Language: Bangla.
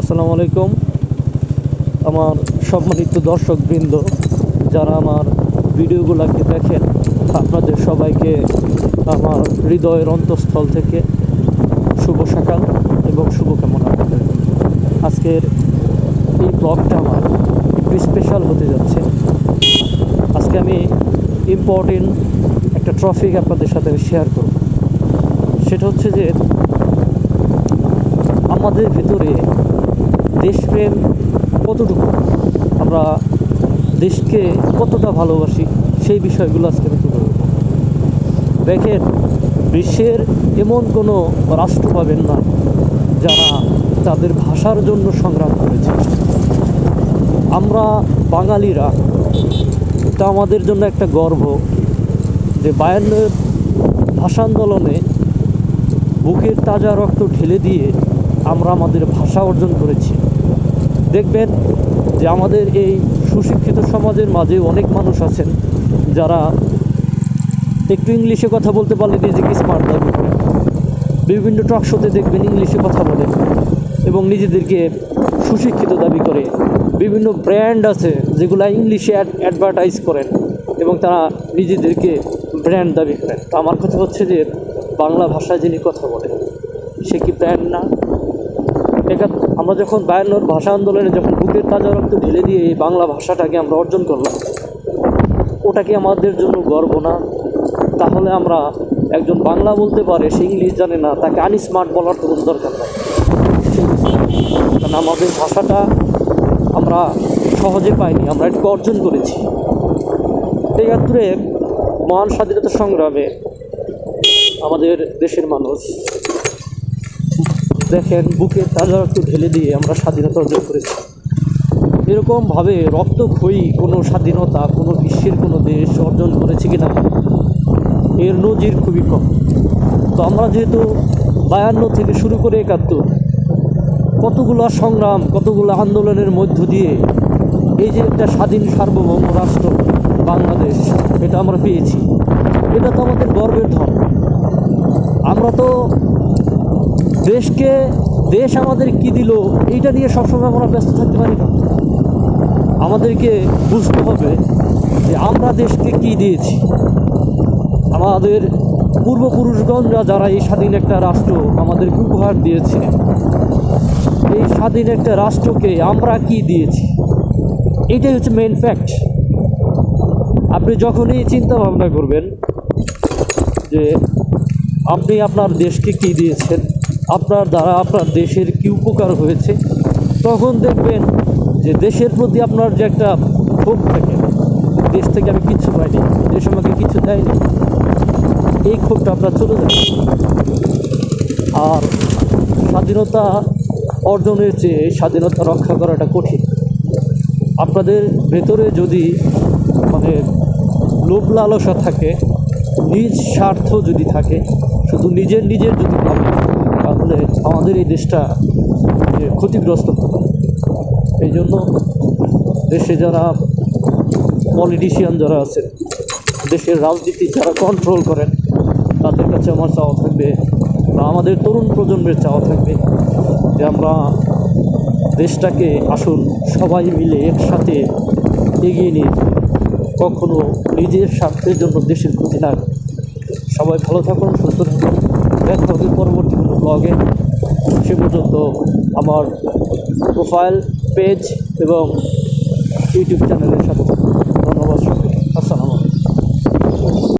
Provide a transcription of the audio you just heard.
আসসালামু আলাইকুম। আমার সম্মানিত দর্শকবৃন্দ, যারা আমার ভিডিওগুলোকে দেখেন, আপনাদের সবাইকে আমার হৃদয়ের অন্তঃস্থল থেকে শুভ সকাল এবং শুভকামনা। আজকের এই ব্লগটা আমার একটু স্পেশাল হতে যাচ্ছে। আজকে আমি ইম্পর্টেন্ট একটা ট্রফিক আপনাদের সাথে শেয়ার করব। সেটা হচ্ছে যে, আমাদের ভেতরে দেশপ্রেম কতটুকু আমরা দেশকে কতটা ভালোবাসি, সেই বিষয়গুলো আজকে আমি তুলে ধরব দেখেন, বিশ্বের এমন কোনো রাষ্ট্র পাবেন না যারা তাদের ভাষার জন্য সংগ্রাম করেছে। আমরা বাঙালিরা, এটা আমাদের জন্য একটা গর্ব যে বায়ান্নের ভাষা আন্দোলনে বুকের তাজা রক্ত ঢেলে দিয়ে আমরা আমাদের ভাষা অর্জন করেছি। দেখবেন যে আমাদের এই সুশিক্ষিত সমাজের মাঝে অনেক মানুষ আছেন যারা একটু ইংলিশে কথা বলতে পারলে নিজেকে স্মার্ট দাবি করে। বিভিন্ন টক শোতে দেখবেন ইংলিশে কথা বলে এবং নিজেদেরকে সুশিক্ষিত দাবি করে। বিভিন্ন ব্র্যান্ড আছে যেগুলো ইংলিশে অ্যাডভার্টাইজ করেন এবং তারা নিজেদেরকে ব্র্যান্ড দাবি করেন। তো আমার কথা হচ্ছে যে বাংলা ভাষায় যিনি কথা বলেন, সে কি ব্র্যান্ড না? এটা আমরা যখন বায়ান্নর ভাষা আন্দোলনে যখন বুকের তাজা রক্ত ঢেলে দিয়ে এই বাংলা ভাষাটাকে আমরা অর্জন করলাম ওটা কি আমাদের জন্য গর্ব না? তাহলে আমরা একজন বাংলা বলতে পারে, সে ইংলিশ জানে না, তাকে আনস্মার্ট বলার তো কোনো দরকার নেই। কারণ আমাদের ভাষাটা আমরা সহজে পাইনি, আমরা এটাকে অর্জন করেছি। একাত্তরে মহান স্বাধীনতা সংগ্রামে আমাদের দেশের মানুষ দেখেন, বুকে তাজা রক্ত ঢেলে দিয়ে আমরা স্বাধীনতা অর্জন করেছি। এরকমভাবে রক্তক্ষয়ী কোনো স্বাধীনতা, কোনো বিশ্বের কোনো দেশ অর্জন করেছে কি না এর নজির খুবই কম। তো আমরা যেহেতু বায়ান্ন থেকে শুরু করে একাত্তর, কতগুলো সংগ্রাম, কতগুলো আন্দোলনের মধ্য দিয়ে এই যে একটা স্বাধীন সার্বভৌম রাষ্ট্র, বাংলাদেশ, এটা আমরা পেয়েছি, এটা তো আমাদের গর্বের ধন আমরা তো দেশকে, দেশ আমাদের কি দিল, এইটা নিয়ে সবসময় আমরা ব্যস্ত থাকতে পারি না। আমাদেরকে বুঝতে হবে যে আমরা দেশকে কি দিয়েছি। আমাদের পূর্বপুরুষগণরা যারা এই স্বাধীন একটা রাষ্ট্র আমাদেরকে উপহার দিয়েছে এই স্বাধীন একটা রাষ্ট্রকে আমরা কি দিয়েছি, এটাই হচ্ছে মেন ফ্যাক্ট আপনি যখনই চিন্তা ভাবনা করবেন যে আপনি আপনার দেশকে কি দিয়েছেন আপনার দ্বারা আপনার দেশের কি উপকার হয়েছে, তখন দেখবেন যে দেশের প্রতি আপনার যে একটা ক্ষোভ থাকে, দেশ থেকে আমি কিচ্ছু পাইনি, দেশ আমাকে কিছু দেয়নি, এই ক্ষোভটা আপনার চলে যাবে। আর স্বাধীনতা অর্জনের চেয়ে স্বাধীনতা রক্ষা করাটা কঠিন। আপনাদের ভেতরে যদি মানে লোভ লালসা থাকে, নিজ স্বার্থ যদি থাকে, শুধু নিজের নিজের যদি ভাবে তাহলে আমাদের এই দেশটা ক্ষতিগ্রস্ত। হবে এই জন্য দেশে যারা পলিটিশিয়ান যারা আছেন, দেশের রাজনীতি যারা কন্ট্রোল করেন, তাদের কাছে আমার চাওয়া থাকবে, বা আমাদের তরুণ প্রজন্মের চাওয়া থাকবে, যে আমরা দেশটাকে আসুন সবাই মিলে একসাথে এগিয়ে নিয়ে। কখনো নিজের স্বার্থের জন্য দেশের ক্ষতি না সবাই ভালো থাকুন, সুস্থ থাকুন। দেখা হবে পরবর্তী কোনো ব্লগে সে পর্যন্ত আমার প্রোফাইল পেজ এবং ইউটিউব চ্যানেলের সাথে